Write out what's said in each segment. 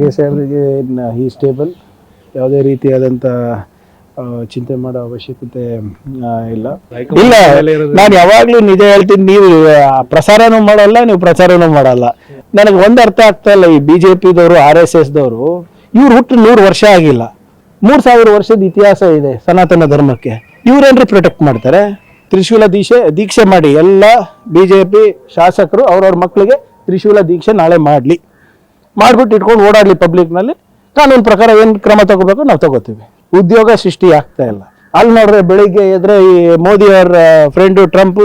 ಖರ್ಗೆ ಸಾಹೇಬರಿಗೆ ಈ ಸ್ಟೇಬಲ್ ಯಾವುದೇ ರೀತಿಯಾದಂಥ ಚಿಂತೆ ಮಾಡೋ ಅವಶ್ಯಕತೆ ಇಲ್ಲ. ಇಲ್ಲ, ನಾನು ಯಾವಾಗ್ಲೂ ನಿಜ ಹೇಳ್ತೀನಿ, ನೀವು ಪ್ರಸಾರನೂ ಮಾಡಲ್ಲ, ನೀವು ಪ್ರಚಾರನೂ ಮಾಡಲ್ಲ. ನನಗೆ ಒಂದು ಅರ್ಥ ಆಗ್ತಾ ಇಲ್ಲ ಈ ಬಿ ಜೆ ಪಿದವರು ಆರ್ ಎಸ್ ಎಸ್ದವರು ಇವ್ರು ಹುಟ್ಟು ನೂರು ವರ್ಷ ಆಗಿಲ್ಲ. ಮೂರು ಸಾವಿರ ವರ್ಷದ ಇತಿಹಾಸ ಇದೆ ಸನಾತನ ಧರ್ಮಕ್ಕೆ. ಇವ್ರೇನ್ರಿ ಪ್ರೊಟೆಕ್ಟ್ ಮಾಡ್ತಾರೆ? ತ್ರಿಶೂಲ ದೀಕ್ಷೆ ದೀಕ್ಷೆ ಮಾಡಿ ಎಲ್ಲ ಬಿ ಜೆ ಪಿ ಶಾಸಕರು ಅವ್ರವ್ರ ಮಕ್ಕಳಿಗೆ ತ್ರಿಶೂಲ ದೀಕ್ಷೆ ನಾಳೆ ಮಾಡಲಿ. ಮಾಡ್ಬಿಟ್ಟು ಇಟ್ಕೊಂಡು ಓಡಾಡ್ಲಿ ಪಬ್ಲಿಕ್ನಲ್ಲಿ ಕಾನೂನು ಪ್ರಕಾರ ಏನು ಕ್ರಮ ತಗೋಬೇಕು ನಾವು ತಗೋತೀವಿ. ಉದ್ಯೋಗ ಸೃಷ್ಟಿ ಆಗ್ತಾ ಇಲ್ಲ. ಅಲ್ಲಿ ನೋಡ್ರೆ ಬೆಳಿಗ್ಗೆ ಎದ್ರೆ ಈ ಮೋದಿ ಅವರ ಫ್ರೆಂಡು ಟ್ರಂಪ್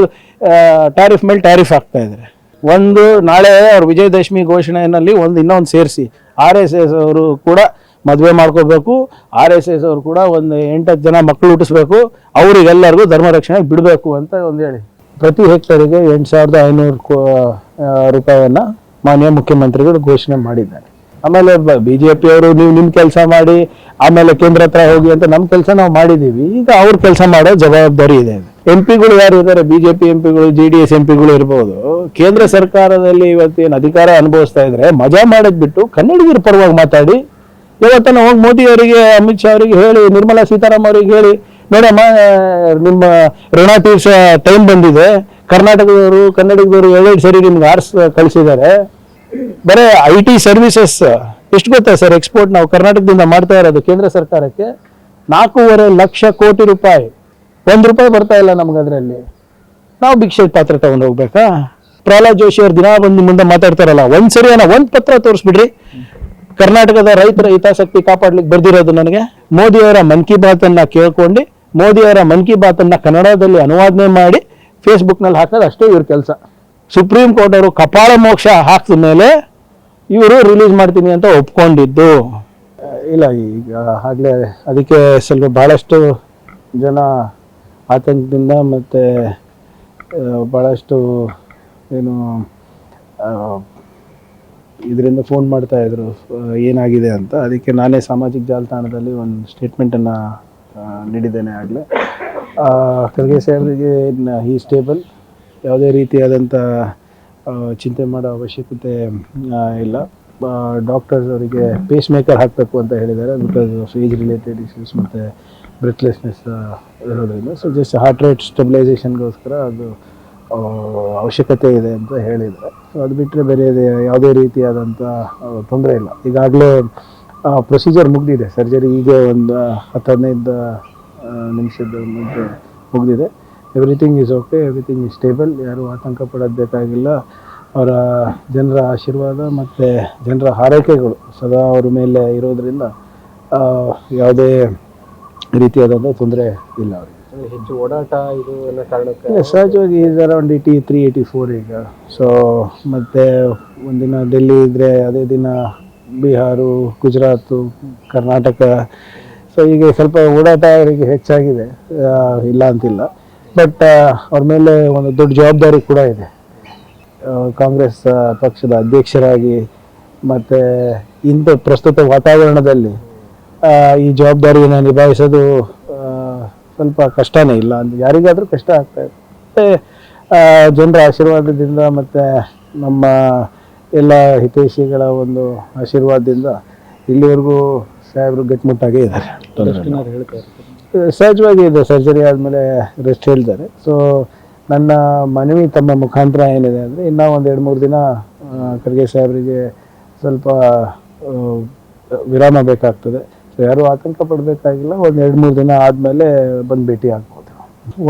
ಟ್ಯಾರಿಫ್ ಮೇಲೆ ಟ್ಯಾರಿಫ್ ಆಗ್ತಾ ಇದ್ದಾರೆ ಒಂದು ನಾಳೆ ಅವ್ರ ವಿಜಯದಶಮಿ ಘೋಷಣೆಯಲ್ಲಿ ಒಂದು ಇನ್ನೊಂದು ಸೇರಿಸಿ. ಆರ್ ಎಸ್ ಎಸ್ ಅವರು ಕೂಡ ಮದುವೆ ಮಾಡ್ಕೋಬೇಕು. ಆರ್ ಎಸ್ ಎಸ್ ಅವರು ಕೂಡ ಒಂದು ಎಂಟತ್ತು ಜನ ಮಕ್ಕಳು ಹುಟ್ಟಿಸ್ಬೇಕು. ಅವರಿಗೆಲ್ಲರಿಗೂ ಧರ್ಮ ರಕ್ಷಣೆ ಬಿಡಬೇಕು ಅಂತ ಒಂದು ಹೇಳಿ. ಪ್ರತಿ ಹೆಕ್ಟರಿಗೆ ಎಂಟು ಸಾವಿರದ ಐನೂರು ರೂಪಾಯಿಯನ್ನ ಮಾನ್ಯ ಮುಖ್ಯಮಂತ್ರಿಗಳು ಘೋಷಣೆ ಮಾಡಿದ್ದಾರೆ. ಆಮೇಲೆ ಬಿ ಜೆ ಪಿಯವರು ನೀವು ನಿಮ್ಮ ಕೆಲಸ ಮಾಡಿ, ಆಮೇಲೆ ಕೇಂದ್ರ ಹತ್ರ ಹೋಗಿ ಅಂತ ನಮ್ಮ ಕೆಲಸ ನಾವು ಮಾಡಿದ್ದೀವಿ ಈಗ ಅವ್ರ ಕೆಲಸ ಮಾಡೋ ಜವಾಬ್ದಾರಿ ಇದೆ. ಎಂ ಪಿಗಳು ಯಾರು ಇದ್ದಾರೆ ಬಿ ಜೆ ಪಿ ಎಂ ಪಿಗಳು ಜೆ ಡಿ ಎಸ್ ಎಂ ಪಿಗಳು ಇರ್ಬೋದು. ಕೇಂದ್ರ ಸರ್ಕಾರದಲ್ಲಿ ಇವತ್ತೇನು ಅಧಿಕಾರ ಅನುಭವಿಸ್ತಾ ಇದ್ರೆ ಮಜಾ ಮಾಡೋದ್ ಬಿಟ್ಟು ಕನ್ನಡಿಗರ ಪರವಾಗಿ ಮಾತಾಡಿ, ಇವತ್ತನ ಹೋಗಿ ಮೋದಿ ಅವರಿಗೆ, ಅಮಿತ್ ಶಾ ಅವರಿಗೆ ಹೇಳಿ, ನಿರ್ಮಲಾ ಸೀತಾರಾಮ್ ಅವರಿಗೆ ಹೇಳಿ, ನೋಡಮ್ಮ, ನಿಮ್ಮ ಋಣ ತೀರ್ಸ ಟೈಮ್ ಬಂದಿದೆ. ಕರ್ನಾಟಕದವರು, ಕನ್ನಡಿಗದವರು ಎರಡೆರಡು ಸರಿ ನಿಮ್ಗೆ ಆರ್ಸ್ ಕಳಿಸಿದ್ದಾರೆ. ಬರೇ ಐ ಟಿ ಸರ್ವಿಸಸ್ ಎಷ್ಟು ಗೊತ್ತಾ ಸರ್ ಎಕ್ಸ್ಪೋರ್ಟ್ ನಾವು ಕರ್ನಾಟಕದಿಂದ ಮಾಡ್ತಾ ಇರೋದು ಕೇಂದ್ರ ಸರ್ಕಾರಕ್ಕೆ? ನಾಲ್ಕೂವರೆ ಲಕ್ಷ ಕೋಟಿ ರೂಪಾಯಿ. ಒಂದು ರೂಪಾಯಿ ಬರ್ತಾ ಇಲ್ಲ ನಮ್ಗೆ ಅದರಲ್ಲಿ ನಾವು ಭಿಕ್ಷೆ ಪಾತ್ರ ತಗೊಂಡು ಹೋಗ್ಬೇಕಾ? ಪ್ರಹ್ಲಾದ್ ಜೋಶಿ ಅವ್ರು ದಿನ ಬಂದು ಮುಂದೆ ಮಾತಾಡ್ತಾರಲ್ಲ, ಒಂದ್ ಸರಿ ಏನೋ ಒಂದ್ ಪತ್ರ ತೋರಿಸ್ಬಿಡ್ರಿ. ಕರ್ನಾಟಕದ ರೈತರ ಹಿತಾಸಕ್ತಿ ಕಾಪಾಡ್ಲಿಕ್ಕೆ ಬರ್ದಿರೋದು ನನಗೆ. ಮೋದಿ ಅವರ ಮನ್ ಕಿ ಬಾತ್ ಅನ್ನ ಕೇಳ್ಕೊಂಡು, ಮೋದಿ ಅವರ ಮನ್ ಕಿ ಬಾತ್ ಅನ್ನ ಕನ್ನಡದಲ್ಲಿ ಅನುವಾದನೆ ಮಾಡಿ ಫೇಸ್ಬುಕ್ನಲ್ಲಿ ಹಾಕೋದು ಅಷ್ಟೇ ಇವ್ರ ಕೆಲಸ. ಸುಪ್ರೀಂ ಕೋರ್ಟ್ ಅವರು ಕಪಾಳ ಮೋಕ್ಷ ಹಾಕಿದ ಮೇಲೆ ಇವರು ರಿಲೀಸ್ ಮಾಡ್ತೀನಿ ಅಂತ ಒಪ್ಕೊಂಡಿದ್ದು. ಇಲ್ಲ, ಈಗ ಆಗಲೇ ಅದಕ್ಕೆ ಸ್ವಲ್ಪ ಭಾಳಷ್ಟು ಜನ ಆತಂಕದಿಂದ ಮತ್ತೆ ಭಾಳಷ್ಟು ಏನು ಇದರಿಂದ ಫೋನ್ ಮಾಡ್ತಾಯಿದ್ರು ಏನಾಗಿದೆ ಅಂತ. ಅದಕ್ಕೆ ನಾನೇ ಸಾಮಾಜಿಕ ಜಾಲತಾಣದಲ್ಲಿ ಒಂದು ಸ್ಟೇಟ್ಮೆಂಟನ್ನು ನೀಡಿದ್ದೇನೆ ಆಗಲೇ. ಖರ್ಗೆ ಸಾಹೇಬರಿಗೆ ಈ ಸ್ಟೇಬಲ್ ಯಾವುದೇ ರೀತಿಯಾದಂಥ ಚಿಂತೆ ಮಾಡೋ ಅವಶ್ಯಕತೆ ಇಲ್ಲ. ಡಾಕ್ಟರ್ಸ್ ಅವರಿಗೆ ಪೇಸ್ ಮೇಕರ್ ಹಾಕಬೇಕು ಅಂತ ಹೇಳಿದ್ದಾರೆ. Because of age related issues ಮತ್ತು ಬ್ರೆತ್ಲೆಸ್ನೆಸ್ ಇರೋದ್ರಿಂದ. ಸೊ ಜಸ್ಟ್ ಹಾರ್ಟ್ ರೇಟ್ ಸ್ಟೆಬಿಲೈಸೇಷನ್ಗೋಸ್ಕರ ಅದು ಅವಶ್ಯಕತೆ ಇದೆ ಅಂತ ಹೇಳಿದ್ದಾರೆ. ಸೊ ಅದು ಬಿಟ್ಟರೆ ಬೇರೆ ಯಾವುದೇ ರೀತಿಯಾದಂಥ ತೊಂದರೆ ಇಲ್ಲ. ಈಗಾಗಲೇ ಪ್ರೊಸೀಜರ್ ಮುಗಿದಿದೆ. ಸರ್ಜರಿ ಈಗ ಒಂದು ಹತ್ತು ಹದಿನೈದು ನಿಮಿಷದ ಮುಗಿದಿದೆ. Everything is okay everything is stable ಯಾರೂ ಆತಂಕ ಪಡೋದು ಬೇಕಾಗಿಲ್ಲ ಅವರ ಜನರ ಆಶೀರ್ವಾದ ಮತ್ತು ಜನರ ಹಾರೈಕೆಗಳು ಸದಾ ಅವ್ರ ಮೇಲೆ ಇರೋದರಿಂದ ಯಾವುದೇ ರೀತಿಯಾದಂಥ ತೊಂದರೆ ಇಲ್ಲ ಅವರಿಗೆ. ಹೆಚ್ಚು ಓಡಾಟ ಇದು ಎಲ್ಲ ಕಾರಣಕ್ಕೆ ಸಹಜವಾಗಿ is around eighty three eighty four ಈಗ. ಸೊ ಮತ್ತು ಒಂದಿನ ಡೆಲ್ಲಿ ಇದ್ದರೆ ಅದೇ ದಿನ ಬಿಹಾರು ಗುಜರಾತು ಕರ್ನಾಟಕ ಸೊ ಈಗ ಸ್ವಲ್ಪ ಓಡಾಟ ಅವರಿಗೆ ಹೆಚ್ಚಾಗಿದೆ. ಇಲ್ಲ ಅಂತಿಲ್ಲ. ಬಟ್ ಅವ್ರ ಮೇಲೆ ಒಂದು ದೊಡ್ಡ ಜವಾಬ್ದಾರಿ ಕೂಡ ಇದೆ. ಕಾಂಗ್ರೆಸ್ ಪಕ್ಷದ ಅಧ್ಯಕ್ಷರಾಗಿ ಮತ್ತು ಇಂಥ ಪ್ರಸ್ತುತ ವಾತಾವರಣದಲ್ಲಿ ಈ ಜವಾಬ್ದಾರಿಯನ್ನು ನಿಭಾಯಿಸೋದು ಸ್ವಲ್ಪ ಕಷ್ಟನೇ ಇಲ್ಲ. ಅಂದರೆ ಯಾರಿಗಾದರೂ ಕಷ್ಟ ಆಗ್ತಾ ಇದೆ. ಮತ್ತು ಜನರ ಆಶೀರ್ವಾದದಿಂದ ಮತ್ತು ನಮ್ಮ ಎಲ್ಲ ಹಿತೈಷಿಗಳ ಒಂದು ಆಶೀರ್ವಾದದಿಂದ ಇಲ್ಲಿವರೆಗೂ ಸಾಹೇಬರು ಗಟ್ಟಿಮುಟ್ಟಾಗೇ ಇದ್ದಾರೆ. ತೊಂದ್ರೆ ಸಹಜವಾಗಿ ಇದೆ ಸರ್ಜರಿ ಆದಮೇಲೆ ರೆಸ್ಟ್ ಹೇಳ್ತಾರೆ. ಸೊ ನನ್ನ ಮನವಿ ತಮ್ಮ ಮುಖಾಂತರ ಏನಿದೆ ಅಂದರೆ, ಇನ್ನೂ ಒಂದು ಎರಡು ಮೂರು ದಿನ ಖರ್ಗೆ ಸಾಹೇಬರಿಗೆ ಸ್ವಲ್ಪ ವಿರಾಮ ಬೇಕಾಗ್ತದೆ. ಸೊ ಯಾರೂ ಆತಂಕ ಪಡಬೇಕಾಗಿಲ್ಲ. ಒಂದು ಎರಡು ಮೂರು ದಿನ ಆದಮೇಲೆ ಬಂದು ಭೇಟಿ ಆಗ್ಬೋದು.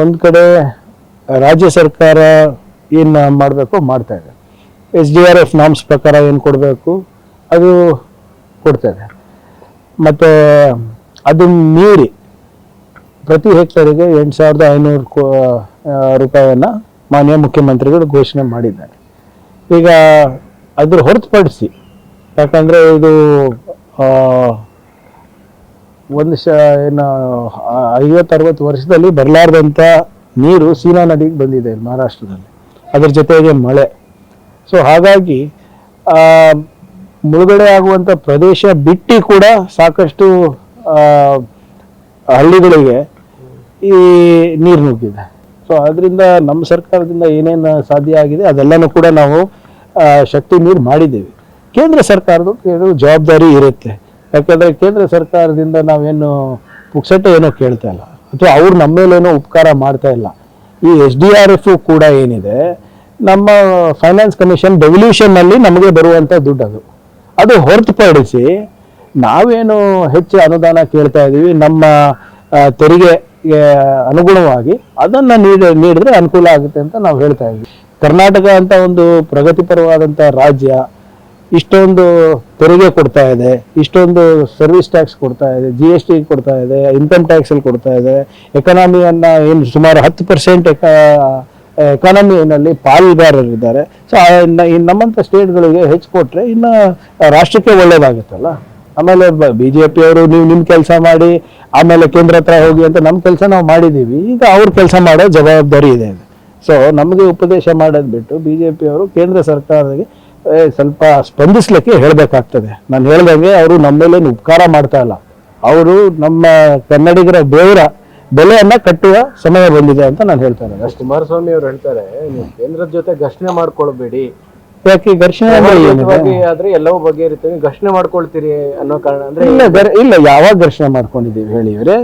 ಒಂದು ಕಡೆ ರಾಜ್ಯ ಸರ್ಕಾರ ಏನು ಮಾಡಬೇಕು ಮಾಡ್ತಾ ಇದೆ. S D R F norms ಪ್ರಕಾರ ಏನು ಕೊಡಬೇಕು, ಅದು ಕೊಡ್ತಾ ಇದೆ. ಮತ್ತು ಅದು ಮೀರಿ ಪ್ರತಿ ಹೆಕ್ಟರಿಗೆ ಎಂಟು ಸಾವಿರದ ಐನೂರು ಕೋ ರೂಪಾಯಿಯನ್ನು ಮಾನ್ಯ ಮುಖ್ಯಮಂತ್ರಿಗಳು ಘೋಷಣೆ ಮಾಡಿದ್ದಾರೆ. ಈಗ ಅದ್ರ ಹೊರತುಪಡಿಸಿ, ಯಾಕಂದರೆ ಇದು ಒಂದು ಶ, ಏನು ಐವತ್ತು ಅರವತ್ತು ವರ್ಷದಲ್ಲಿ ಬರಲಾರ್ದಂಥ ನೀರು ಸೀನಾ ನದಿಗೆ ಬಂದಿದೆ ಮಹಾರಾಷ್ಟ್ರದಲ್ಲಿ. ಅದ್ರ ಜೊತೆಗೆ ಮಳೆ. ಸೊ ಹಾಗಾಗಿ ಮುಳುಗಡೆ ಆಗುವಂಥ ಪ್ರದೇಶ ಬಿಟ್ಟು ಕೂಡ ಸಾಕಷ್ಟು ಹಳ್ಳಿಗಳಿಗೆ ಈ ನೀರು ನುಗ್ಗಿದೆ. ಸೊ ಅದರಿಂದ ನಮ್ಮ ಸರ್ಕಾರದಿಂದ ಏನೇನು ಸಾಧ್ಯ ಆಗಿದೆ ಅದೆಲ್ಲನೂ ಕೂಡ ನಾವು ಶಕ್ತಿ ನೀರು ಮಾಡಿದ್ದೇವೆ. ಕೇಂದ್ರ ಸರ್ಕಾರದ ಜವಾಬ್ದಾರಿ ಇರುತ್ತೆ. ಯಾಕಂದರೆ ಕೇಂದ್ರ ಸರ್ಕಾರದಿಂದ ನಾವೇನು ಪುಕ್ಸಟ್ಟೆ ಏನೋ ಕೇಳ್ತಾ ಇಲ್ಲ. ಅಥವಾ ಅವ್ರು ನಮ್ಮ ಮೇಲೇನೋ ಉಪಕಾರ ಮಾಡ್ತಾ ಇಲ್ಲ. ಈ ಎಸ್ ಡಿ ಆರ್ ಎಫ್ ಕೂಡ ಏನಿದೆ ನಮ್ಮ ಫೈನಾನ್ಸ್ ಕಮಿಷನ್ ಡೆವಲ್ಯೂಷನ್ನಲ್ಲಿ ನಮಗೆ ಬರುವಂಥ ದುಡ್ಡು ಅದು. ಅದು ಹೊರತುಪಡಿಸಿ ನಾವೇನು ಹೆಚ್ಚು ಅನುದಾನ ಕೇಳ್ತಾ ಇದ್ದೀವಿ ನಮ್ಮ ಆ, ತೆರಿಗೆಗೆ ಅನುಗುಣವಾಗಿ ಅದನ್ನ ನೀಡ, ನೀಡಿದ್ರೆ ಅನುಕೂಲ ಆಗುತ್ತೆ ಅಂತ ನಾವು ಹೇಳ್ತಾ ಇದ್ವಿ. ಕರ್ನಾಟಕ ಅಂತ ಒಂದು ಪ್ರಗತಿಪರವಾದಂತ ರಾಜ್ಯ, ಇಷ್ಟೊಂದು ತೆರಿಗೆ ಕೊಡ್ತಾ ಇದೆ, ಇಷ್ಟೊಂದು ಸರ್ವಿಸ್ ಟ್ಯಾಕ್ಸ್ ಕೊಡ್ತಾ ಇದೆ ಜಿ ಎಸ್ ಟಿ ಕೊಡ್ತಾ ಇದೆ ಇನ್ಕಮ್ ಟ್ಯಾಕ್ಸ್ ಅಲ್ಲಿ ಕೊಡ್ತಾ ಇದೆ ಎಕನಾಮಿಯನ್ನ ಏನು ಸುಮಾರು ಹತ್ತು ಪರ್ಸೆಂಟ್ ಎಕಾನಮಿನಲ್ಲಿ ಪಾಲುಗಾರರಿದ್ದಾರೆ ಸೊ ನಮ್ಮಂಥ ಸ್ಟೇಟ್ಗಳಿಗೆ ಹೆಚ್ಚು ಕೊಟ್ಟರೆ ಇನ್ನು ರಾಷ್ಟ್ರಕ್ಕೆ ಒಳ್ಳೇದಾಗುತ್ತಲ್ಲ? ಆಮೇಲೆ ಬಿ ಜೆ ಅವರು ನೀವು ನಿಮ್ಮ ಕೆಲಸ ಮಾಡಿ ಆಮೇಲೆ ಕೇಂದ್ರ ಹತ್ರ ಹೋಗಿ ಅಂತ ನಮ್ಮ ಕೆಲಸ ನಾವು ಮಾಡಿದ್ದೀವಿ ಈಗ ಅವ್ರ ಕೆಲಸ ಮಾಡೋ ಜವಾಬ್ದಾರಿ ಇದೆ. ಸೊ ನಮಗೆ ಉಪದೇಶ ಮಾಡೋದು ಬಿಟ್ಟು ಬಿ ಜೆ ಅವರು ಕೇಂದ್ರ ಸರ್ಕಾರಕ್ಕೆ ಏ, ಸ್ವಲ್ಪ ಸ್ಪಂದಿಸ್ಲಿಕ್ಕೆ ಹೇಳಬೇಕಾಗ್ತದೆ. ನಾನು ಹೇಳ್ದಂಗೆ ಅವರು ನಮ್ಮ ಮೇಲೆ ಉಪಕಾರ ಮಾಡ್ತಾ ಇಲ್ಲ. ಅವರು ನಮ್ಮ ಕನ್ನಡಿಗರ ದೇವರ ಬೆಲೆಯನ್ನ ಕಟ್ಟುವ ಸಮಯ ಬಂದಿದೆ ಅಂತ ನಾನು ಹೇಳ್ತಾ ಅಷ್ಟೇ. ಕುಮಾರಸ್ವಾಮಿ ಅವರು ಹೇಳ್ತಾರೆ ಕೇಂದ್ರದ ಜೊತೆ ಘರ್ಷಣೆ ಮಾಡ್ಕೊಳ್ಬೇಡಿ. ಯಾಕೆ ಘರ್ಷಣೆ ಅಂದ್ರೆ ಏನಿದೆ ಆದ್ರೆ ಎಲ್ಲವೂ ಘರ್ಷಣೆ ಮಾಡ್ಕೊಳ್ತೀರಿ ಅನ್ನೋ ಕಾರಣ ಅಂದ್ರೆ ಇಲ್ಲ ಗರ್- ಇಲ್ಲ ಯಾವಾಗ ಘರ್ಷಣೆ ಮಾಡ್ಕೊಂಡಿದ್ದೀವಿ ಹೇಳಿ ಇವ್ರೆ.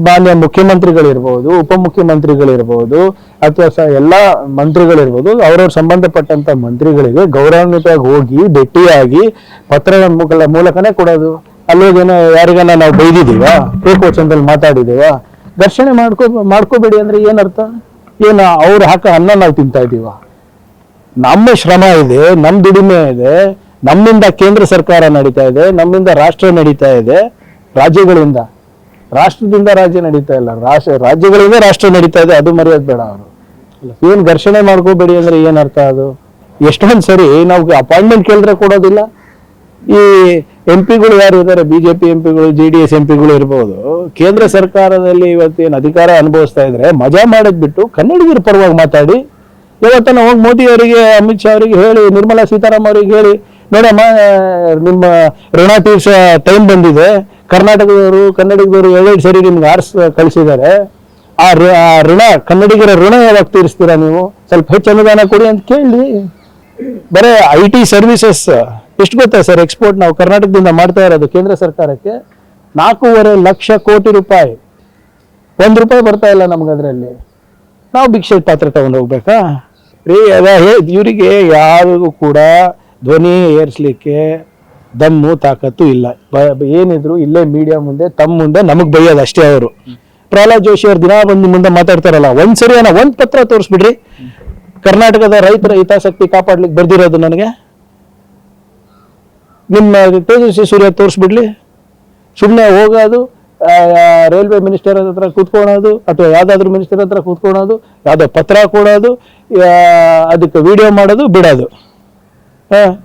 ಬಾಲ್ಯ ಮುಖ್ಯಮಂತ್ರಿಗಳಿರ್ಬೋದು ಉಪಮುಖ್ಯಮಂತ್ರಿಗಳಿರ್ಬೋದು ಅಥವಾ ಸ ಎಲ್ಲಾ ಮಂತ್ರಿಗಳಿರ್ಬೋದು ಅವ್ರವ್ರ ಸಂಬಂಧಪಟ್ಟಂತ ಮಂತ್ರಿಗಳಿಗೆ ಗೌರವಾನ್ವಿತವಾಗಿ ಹೋಗಿ ಭೇಟಿಯಾಗಿ ಪತ್ರಗಳ ಮುಖ ಮೂಲಕನೇ ಕೊಡೋದು. ಅಲ್ಲೋಗೇನೋ ಯಾರಿಗಾನ ನಾವು ಬೈದಿದೀವ ಏಕವಚನದಲ್ಲಿ ಮಾತಾಡಿದೀವ ಘರ್ಷಣೆ ಮಾಡ್ಕೋ ಮಾಡ್ಕೋಬೇಡಿ ಅಂದ್ರೆ ಏನರ್ಥ ಏನು ಅವ್ರು ಹಾಕೋ ಅನ್ನ ನಾವು ತಿಂತಾ ಇದೀವ ನಮ್ಮ ಶ್ರಮ ಇದೆ ನಮ್ಮ ದುಡಿಮೆ ಇದೆ, ನಮ್ಮಿಂದ ಕೇಂದ್ರ ಸರ್ಕಾರ ನಡೀತಾ ಇದೆ, ನಮ್ಮಿಂದ ರಾಷ್ಟ್ರ ನಡೀತಾ ಇದೆ, ರಾಜ್ಯಗಳಿಂದ. ರಾಷ್ಟ್ರದಿಂದ ರಾಜ್ಯ ನಡೀತಾ ಇಲ್ಲ. ರಾಷ್ಟ್ರ, ರಾಜ್ಯಗಳಿಂದ ರಾಷ್ಟ್ರ ನಡೀತಾ ಇದೆ, ಅದು ಮರ್ಯಾದ ಬೇಡ ಅವರು. ಏನು ಘರ್ಷಣೆ ಮಾಡ್ಕೋಬೇಡಿ ಅಂದ್ರೆ ಏನರ್ಥ ಅದು? ಎಷ್ಟೊಂದು ಸರಿ ನಾವು ಅಪಾಯಿಂಟ್ಮೆಂಟ್ ಕೇಳಿದ್ರೆ ಕೊಡೋದಿಲ್ಲ. ಈ ಎಂ ಪಿಗಳು ಯಾರು ಇದ್ದಾರೆ ಬಿಜೆಪಿ ಎಂ ಪಿಗಳು ಜೆ ಡಿ ಎಸ್ ಎಂ ಪಿಗಳು ಇರ್ಬೋದು. ಕೇಂದ್ರ ಸರ್ಕಾರದಲ್ಲಿ ಇವತ್ತೇನು ಅಧಿಕಾರ ಅನುಭವಿಸ್ತಾ ಇದ್ರೆ ಮಜಾ ಮಾಡೋದ್ ಬಿಟ್ಟು ಕನ್ನಡಿಗರ ಪರವಾಗಿ ಮಾತಾಡಿ ಇವತ್ತನ ಹೋಗಿ ಮೋದಿ ಅವರಿಗೆ, ಅಮಿತ್ ಶಾ ಅವರಿಗೆ ಹೇಳಿ, ನಿರ್ಮಲಾ ಸೀತಾರಾಮ್ ಅವರಿಗೆ ಹೇಳಿ ನೋಡಮ್ಮ ನಿಮ್ಮ ಋಣ ತೀರ್ಸ ಟೈಮ್ ಬಂದಿದೆ. ಕರ್ನಾಟಕದವರು ಕನ್ನಡಿಗದವರು ಎರಡೆರಡು ಸರಿ ನಿಮ್ಗೆ ಆರ್ಸ್, ಕಳಿಸಿದ್ದಾರೆ. ಆ ಋಣ, ಕನ್ನಡಿಗರ ಋಣ ಯಾವಾಗ ತೀರಿಸ್ತೀರಾ ನೀವು? ಸ್ವಲ್ಪ ಹೆಚ್ಚು ಅನುದಾನ ಕೊಡಿ ಅಂತ ಕೇಳಿ. ಬರೇ ಐ ಟಿ ಸರ್ವಿಸಸ್ ಎಷ್ಟು ಗೊತ್ತಾ ಸರ್ ಎಕ್ಸ್ಪೋರ್ಟ್ ನಾವು ಕರ್ನಾಟಕದಿಂದ ಮಾಡ್ತಾ ಇರೋದು ಕೇಂದ್ರ ಸರ್ಕಾರಕ್ಕೆ? ನಾಲ್ಕೂವರೆ ಲಕ್ಷ ಕೋಟಿ ರೂಪಾಯಿ. ಒಂದು ರೂಪಾಯಿ ಬರ್ತಾ ಇಲ್ಲ ನಮ್ಗೆ ಅದರಲ್ಲಿ ನಾವು ಭಿಕ್ಷೆ ಪಾತ್ರ ತಗೊಂಡು ಹೋಗ್ಬೇಕಾ? ರೀ, ಅದ ಇವರಿಗೆ ಯಾರಿಗೂ ಕೂಡ ಧ್ವನಿ ಏರಿಸ್ಲಿಕ್ಕೆ ದಮ್ಮು, ತಾಕತ್ತು ಇಲ್ಲ. ಏನಿದ್ರು ಇಲ್ಲೇ ಮೀಡಿಯಾ ಮುಂದೆ ತಮ್ಮ ಮುಂದೆ ನಮಗ್ ಬೈಯೋದು ಅಷ್ಟೇ ಅವರು. ಪ್ರಹ್ಲಾದ್ ಜೋಶಿ ಅವ್ರು ದಿನ ಬಂದು ಮುಂದೆ ಮಾತಾಡ್ತಾರಲ್ಲ ಒಂದ್ಸರಿ ಏನೋ ಒಂದ್ ಪತ್ರ ತೋರಿಸ್ಬಿಡ್ರಿ. ಕರ್ನಾಟಕದ ರೈತರ ಹಿತಾಸಕ್ತಿ ಕಾಪಾಡ್ಲಿಕ್ಕೆ ಬರ್ದಿರೋದು ನನಗೆ. ನಿಮ್ಮ ತೇಜಸ್ವಿ ಸೂರ್ಯ ತೋರಿಸ್ಬಿಡ್ಲಿ. ಸುಮ್ಮನೆ ಹೋಗೋದು ರೈಲ್ವೆ ಮಿನಿಸ್ಟರ್ ಹತ್ರ ಕೂತ್ಕೊಳೋದು, ಅಥವಾ ಯಾವ್ದಾದ್ರು ಮಿನಿಸ್ಟರ್ ಹತ್ರ ಕೂತ್ಕೊಳೋದು, ಯಾವ್ದೋ ಪತ್ರ ಕೊಡೋದು ಅದಕ್ಕೆ ವಿಡಿಯೋ ಮಾಡೋದು ಬಿಡೋದು.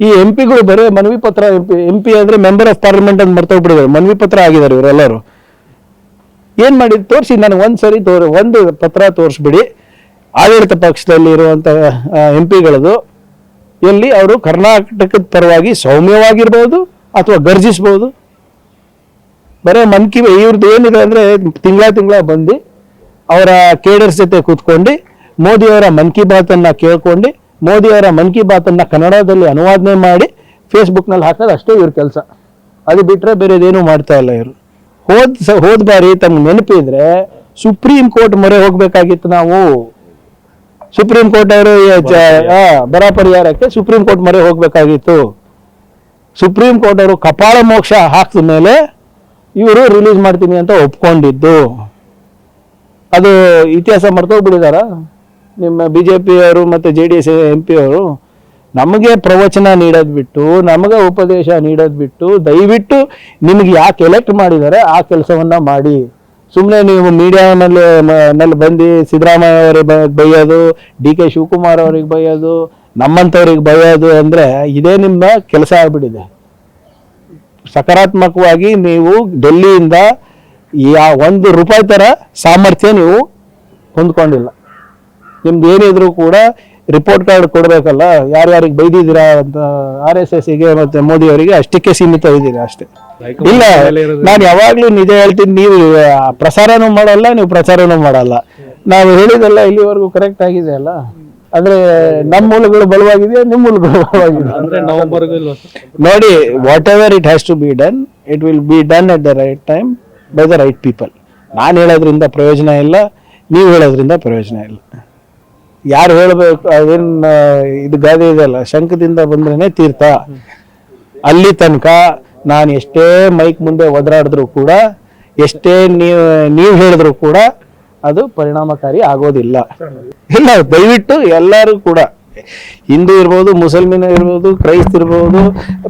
ಈ ಎಂ ಪಿಗಳು ಬರೀ ಮನವಿ ಪತ್ರ ಎಂ ಪಿ ಅಂದ್ರೆ ಮೆಂಬರ್ ಆಫ್ ಪಾರ್ಲಿಮೆಂಟ್ ಅಂತ ಮರ್ತೋಗ್ಬಿಟ್ಟಿದ್ದಾರೆ ಮನವಿ ಪತ್ರ ಆಗಿದ್ದಾರೆ ಇವರೆಲ್ಲರೂ ಏನು ಮಾಡಿ ತೋರಿಸಿ ನನಗೆ ಒಂದು ಸರಿ ತೋರಿ, ಒಂದು ಪತ್ರ ತೋರಿಸ್ಬಿಡಿ. ಆಡಳಿತ ಪಕ್ಷದಲ್ಲಿ ಇರುವಂತ ಎಂ ಪಿಗಳದು ಎಲ್ಲಿ ಅವರು ಕರ್ನಾಟಕದ ಪರವಾಗಿ ಸೌಮ್ಯವಾಗಿರ್ಬೋದು ಅಥವಾ ಗರ್ಜಿಸ್ಬೋದು? ಬರೇ ಮನ್ ಕಿ ಇವ್ರದ್ದು ಏನಿದೆ ಅಂದರೆ ತಿಂಗಳ ತಿಂಗಳ ಬಂದು ಅವರ ಕೇಡರ್ಸ್ ಜೊತೆ ಕೂತ್ಕೊಂಡು ಮೋದಿಯವರ ಮನ್ ಕಿ ಬಾತನ್ನು ಅನ್ನ ಕೇಳ್ಕೊಂಡು ಮೋದಿಯವರ ಮನ್ ಕಿ ಬಾತನ್ನು ಅನ್ನ ಕನ್ನಡದಲ್ಲಿ ಅನುವಾದನೆ ಮಾಡಿ ಫೇಸ್ಬುಕ್ನಲ್ಲಿ ಹಾಕೋದು ಅಷ್ಟೇ ಇವ್ರ ಕೆಲಸ. ಅದು ಬಿಟ್ರೆ ಬೇರೆದೇನೂ ಮಾಡ್ತಾ ಇಲ್ಲ ಇವರು. ಹೋದ್ ಸ- ಹೋದ್ ಬಾರಿ ತಮ್ಗೆ ನೆನಪಿದ್ರೆ ಸುಪ್ರೀಂ ಕೋರ್ಟ್ ಮೊರೆ ಹೋಗಬೇಕಾಗಿತ್ತು ನಾವು. ಸುಪ್ರೀಂ ಕೋರ್ಟ್ ಅವರು ಬರ ಪರಿಹಾರಕ್ಕೆ ಸುಪ್ರೀಂ ಕೋರ್ಟ್ ಮೊರೆ ಹೋಗಬೇಕಾಗಿತ್ತು. ಸುಪ್ರೀಂ ಕೋರ್ಟ್ ಅವರು ಕಪಾಳ ಮೋಕ್ಷ ಹಾಕಿದ ಮೇಲೆ ಇವರು ರಿಲೀಸ್ ಮಾಡ್ತೀನಿ ಅಂತ ಒಪ್ಕೊಂಡಿದ್ದು. ಅದು ಇತಿಹಾಸ ಮರ್ತೋಗ್ಬಿಟ್ಟಿದಾರ ನಿಮ್ಮ ಬಿ ಜೆ ಅವರು ಮತ್ತು J D S M P ಅವರು ನಮಗೆ ಪ್ರವಚನ ನೀಡೋದು ಬಿಟ್ಟು, ನಮಗೆ ಉಪದೇಶ ನೀಡೋದು ಬಿಟ್ಟು, ದಯವಿಟ್ಟು ನಿಮಗೆ ಯಾಕೆ ಎಲೆಕ್ಟ್ ಮಾಡಿದ್ದಾರೆ ಆ ಕೆಲಸವನ್ನು ಮಾಡಿ. ಸುಮ್ಮನೆ ನೀವು ಮೀಡಿಯಾನಲ್ಲಿ ನಲ್ಲಿ ಬಂದು ಸಿದ್ದರಾಮಯ್ಯ ಅವರಿಗೆ ಬೈಯೋದು ಡಿ ಕೆ ಶಿವಕುಮಾರ್ ಅವ್ರಿಗೆ ಬೈಯೋದು ನಮ್ಮಂಥವ್ರಿಗೆ ಬೈಯೋದು ಅಂದರೆ ಇದೇ ನಿಮ್ಮ ಕೆಲಸ ಆಗಿಬಿಟ್ಟಿದೆ. ಸಕಾರಾತ್ಮಕವಾಗಿ ನೀವು ಡೆಲ್ಲಿಯಿಂದ ಯಾ, ಒಂದು ರೂಪಾಯಿ ಥರ ಸಾಮರ್ಥ್ಯ ನೀವು ಹೊಂದ್ಕೊಂಡಿಲ್ಲ. ನಿಮ್ದು ಏನಿದ್ರು ಕೂಡ ರಿಪೋರ್ಟ್ ಕಾರ್ಡ್ ಕೊಡಬೇಕಲ್ಲ ಯಾರ್ಯಾರಿಗೆ ಬೈದಿದ್ದೀರಾ ಅಂತ ಆರ್ ಎಸ್ ಎಸ್ಗೆ ಮತ್ತೆ ಮೋದಿ ಅವರಿಗೆ ಅಷ್ಟಕ್ಕೆ ಸೀಮಿತ ಇದ್ದೀರಾ ಅಷ್ಟೇ ಇಲ್ಲ ನಾನು ಯಾವಾಗ್ಲೂ ನಿಜ ಹೇಳ್ತೀನಿ ನೀವು ಪ್ರಸಾರನೂ ಮಾಡಲ್ಲ ನೀವು ಪ್ರಚಾರನೂ ಮಾಡಲ್ಲ. ನಾವು ಹೇಳಿದೆಲ್ಲ ಇಲ್ಲಿವರೆಗೂ ಕರೆಕ್ಟ್ ಆಗಿದೆ ಅಲ್ಲ? ಅಂದ್ರೆ ನಮ್ಮ ಮೂಲಗಳು ಬಲವಾಗಿದೆಯಾ ನಿಮ್ಮ ಮೂಲಗಳು ಬಲವಾಗಿದೆ ನೋಡಿ whatever it has to be done it will be done at the right time by the right people ನಾನು ಹೇಳೋದ್ರಿಂದ ಪ್ರಯೋಜನ ಇಲ್ಲ ನೀವು ಹೇಳೋದ್ರಿಂದ ಪ್ರಯೋಜನ ಇಲ್ಲ. ಯಾರು ಹೇಳಬೇಕು, ಅದೇನು ಇದು ಗಾದೆ ಇದೆಯಲ್ಲ ಶಂಕದಿಂದ ಬಂದ್ರೇನೆ ತೀರ್ಥ. ಅಲ್ಲಿ ತನಕ ನಾನು ಎಷ್ಟೇ ಮೈಕ್ ಮುಂದೆ ಒದರಾಡಿದ್ರು ಕೂಡ, ಎಷ್ಟೇ ನೀವು ನೀವು ಹೇಳಿದ್ರು ಕೂಡ ಅದು ಪರಿಣಾಮಕಾರಿ ಆಗೋದಿಲ್ಲ. ಇಲ್ಲ, ದಯವಿಟ್ಟು ಎಲ್ಲರೂ ಕೂಡ, ಹಿಂದೂ ಇರ್ಬೋದು, ಮುಸಲ್ಮಿನ ಇರ್ಬೋದು, ಕ್ರೈಸ್ತ ಇರ್ಬೋದು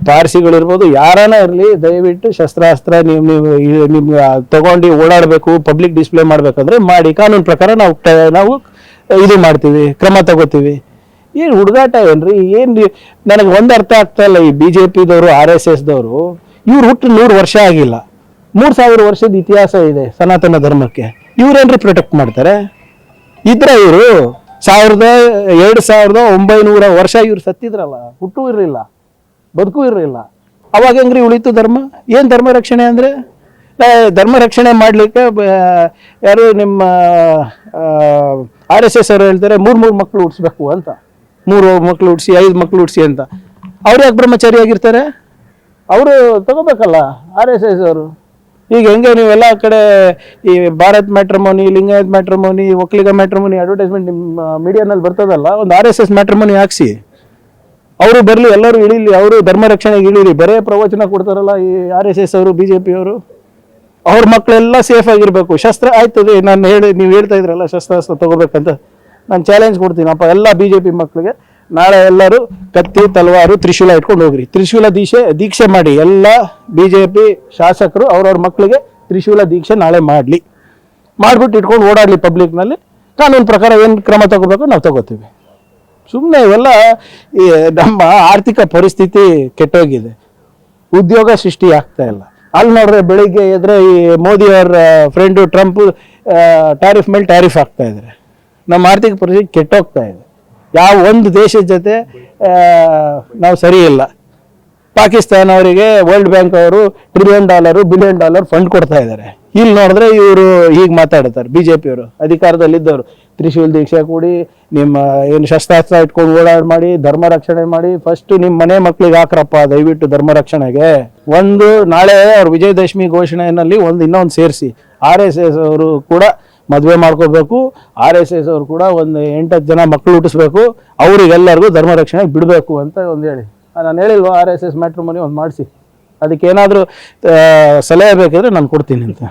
ಪಾರ್ಸಿಗಳಿರ್ಬೋದು ಯಾರನ್ನ ಇರಲಿ, ದಯವಿಟ್ಟು ಶಸ್ತ್ರಾಸ್ತ್ರ ನೀವು ನೀವು ನಿಮ್ಗೆ ತಗೊಂಡು ಓಡಾಡಬೇಕು ಪಬ್ಲಿಕ್ ಡಿಸ್ಪ್ಲೇ ಮಾಡ್ಬೇಕಂದ್ರೆ ಮಾಡಿ. ಕಾನೂನು ಪ್ರಕಾರ ನಾವು ನಾವು ಇದು ಮಾಡ್ತೀವಿ, ಕ್ರಮ ತಗೋತೀವಿ. ಏನು ಹುಡುಗಾಟ ಏನ್ರಿ? ಏನು ನನಗೆ ಒಂದು ಅರ್ಥ ಆಗ್ತಾ ಇಲ್ಲ ಈ ಬಿ ಜೆ ಪಿದವರು ಆರ್ ಎಸ್ ಎಸ್ದವರು. ಇವ್ರು ಹುಟ್ಟು ನೂರು ವರ್ಷ ಆಗಿಲ್ಲ. ಮೂರು ಸಾವಿರ ವರ್ಷದ ಇತಿಹಾಸ ಇದೆ ಸನಾತನ ಧರ್ಮಕ್ಕೆ. ಇವ್ರೇನ್ರಿ ಪ್ರೊಟೆಕ್ಟ್ ಮಾಡ್ತಾರೆ? ಇದ್ರ ಇವರು ಸಾವಿರದ ಎರಡು ಸಾವಿರದ ಒಂಬೈನೂರ ವರ್ಷ ಇವ್ರು ಸತ್ತಿದ್ರಲ್ಲ, ಹುಟ್ಟು ಇರಲಿಲ್ಲ, ಬದುಕು ಇರಲಿಲ್ಲ. ಅವಾಗ ಹೆಂಗ್ರಿ ಉಳಿತು ಧರ್ಮ? ಏನು ಧರ್ಮ ರಕ್ಷಣೆ ಅಂದರೆ? ಧರ್ಮ ರಕ್ಷಣೆ ಮಾಡಲಿಕ್ಕೆ ಯಾರು ನಿಮ್ಮ ಆರ್ ಎಸ್ ಎಸ್ ಅವರು ಹೇಳ್ತಾರೆ ಮೂರು ಮೂರು ಮಕ್ಕಳು ಹುಟ್ಟಿಸ್ಬೇಕು ಅಂತ. ಮೂರು ಮಕ್ಕಳು ಹುಟ್ಟಿಸಿ ಐದು ಮಕ್ಕಳು ಹುಟ್ಟಿಸಿ ಅಂತ. ಅವ್ರು ಯಾಕೆ ಬ್ರಹ್ಮಚಾರಿಯಾಗಿರ್ತಾರೆ ಅವರು ತಗೋಬೇಕಲ್ಲ ಆರ್ ಎಸ್ ಎಸ್ ಅವರು. ಈಗ ಹೆಂಗೆ ನೀವೆಲ್ಲ ಕಡೆ ಈ Bharat matrimony Lingayat matrimony Vokkaliga matrimony advertisement ನಿಮ್ಮ ಮೀಡಿಯಾನಲ್ಲಿ ಬರ್ತದಲ್ಲ ಒಂದು ಆರ್ ಎಸ್ ಎಸ್ ಮ್ಯಾಟ್ರಮೋನಿ ಹಾಕ್ಸಿ. ಅವರು ಬರಲಿ ಎಲ್ಲರೂ ಇಳೀಲಿ ಅವರು ಧರ್ಮ ರಕ್ಷಣೆಗೆ ಇಳೀಲಿ ಬರೇ ಪ್ರವಚನ ಕೊಡ್ತಾರಲ್ಲ ಈ ಆರ್ ಎಸ್ ಎಸ್ ಅವರು ಬಿ ಜೆ ಪಿ ಅವರು ಮಕ್ಕಳೆಲ್ಲ ಸೇಫ್ ಆಗಿರಬೇಕು. ಶಸ್ತ್ರ ಆಯ್ತದೆ, ನಾನು ಹೇಳಿ, ನೀವು ಹೇಳ್ತಾ ಇದ್ರಲ್ಲ, ಶಸ್ತ್ರಾಸ್ತ್ರ ತಗೋಬೇಕಂತ. ನಾನು ಚಾಲೆಂಜ್ ಕೊಡ್ತೀನಪ್ಪ ಎಲ್ಲ ಬಿ ಜೆ ಪಿ ಮಕ್ಕಳಿಗೆ ನಾಳೆ ಎಲ್ಲರೂ ಕತ್ತಿ, ತಲವಾರು, ತ್ರಿಶೂಲ ಇಟ್ಕೊಂಡು ಹೋಗ್ರಿ. ತ್ರಿಶೂಲ ದೀಕ್ಷೆ ದೀಕ್ಷೆ ಮಾಡಿ. ಎಲ್ಲ ಬಿ ಜೆ ಪಿ ಶಾಸಕರು ಅವ್ರವ್ರ ಮಕ್ಕಳಿಗೆ ತ್ರಿಶೂಲ ದೀಕ್ಷೆ ನಾಳೆ ಮಾಡಲಿ. ಮಾಡಿಬಿಟ್ಟು ಇಟ್ಕೊಂಡು ಓಡಾಡಲಿ ಪಬ್ಲಿಕ್ನಲ್ಲಿ ಕಾನೂನು ಪ್ರಕಾರ ಏನು ಕ್ರಮ ತಗೋಬೇಕು ನಾವು ತಗೋತೀವಿ. ಸುಮ್ಮನೆ ಇವೆಲ್ಲ ನಮ್ಮ ಆರ್ಥಿಕ ಪರಿಸ್ಥಿತಿ ಕೆಟ್ಟೋಗಿದೆ. ಉದ್ಯೋಗ ಸೃಷ್ಟಿ ಆಗ್ತಾ ಇಲ್ಲ. ಅಲ್ಲಿ ನೋಡ್ರೆ ಬೆಳಿಗ್ಗೆ ಎದ್ರೆ ಈ ಮೋದಿ ಅವರ ಫ್ರೆಂಡು ಟ್ರಂಪ್ ಟ್ಯಾರಿಫ್ ಮೇಲೆ ಟ್ಯಾರಿಫ್ ಆಗ್ತಾ ಇದ್ದಾರೆ ನಮ್ಮ ಆರ್ಥಿಕ ಪರಿಸ್ಥಿತಿ ಕೆಟ್ಟೋಗ್ತಾ ಇದೆ. ಯಾವ ಒಂದು ದೇಶದ ಜೊತೆ ನಾವು ಸರಿ ಇಲ್ಲ. ಪಾಕಿಸ್ತಾನ ಅವರಿಗೆ ವರ್ಲ್ಡ್ ಬ್ಯಾಂಕ್ ಅವರು trillion dollar billion dollar fund ಕೊಡ್ತಾ ಇದ್ದಾರೆ ಇಲ್ಲಿ ನೋಡಿದ್ರೆ ಇವರು ಹೀಗೆ ಮಾತಾಡ್ತಾರೆ ಬಿ ಜೆ ಪಿಯವರು ಅಧಿಕಾರದಲ್ಲಿದ್ದವರು. ತ್ರಿಶೂಲ್ ದೀಕ್ಷೆ ಕೂಡಿ ನಿಮ್ಮ ಏನು ಶಸ್ತ್ರಾಸ್ತ್ರ ಇಟ್ಕೊಂಡು ಓಡಾಡ್ ಮಾಡಿ, ಧರ್ಮ ರಕ್ಷಣೆ ಮಾಡಿ ಫಸ್ಟ್ ನಿಮ್ಮ ಮನೆ ಮಕ್ಕಳಿಗೆ ಹಾಕ್ರಪ್ಪ ದಯವಿಟ್ಟು ಧರ್ಮ ರಕ್ಷಣೆಗೆ. ಒಂದು ನಾಳೆ ಅವ್ರ ವಿಜಯದಶಮಿ ಘೋಷಣೆಯಲ್ಲಿ ಒಂದು ಇನ್ನೊಂದು ಸೇರಿಸಿ. ಆರ್ ಎಸ್ ಎಸ್ ಅವರು ಕೂಡ ಮದುವೆ ಮಾಡ್ಕೋಬೇಕು. ಆರ್ ಎಸ್ ಎಸ್ ಅವರು ಕೂಡ ಒಂದು ಎಂಟತ್ತು ಜನ ಮಕ್ಕಳು ಹುಟ್ಟಿಸ್ಬೇಕು. ಅವರಿಗೆಲ್ಲರಿಗೂ ಧರ್ಮ ರಕ್ಷಣೆ ಬಿಡಬೇಕು ಅಂತ ಒಂದು ಹೇಳಿ. ನಾನು ಹೇಳಿಲ್ವಾ, ಆರ್ ಎಸ್ ಎಸ್ ಮ್ಯಾಟ್ರಿಮೋನಿ ಒಂದು ಮಾಡಿಸಿ. ಅದಕ್ಕೆ ಏನಾದರೂ ಸಲಹೆ ಬೇಕಿದ್ರೆ ನಾನು ಕೊಡ್ತೀನಿ ಅಂತ.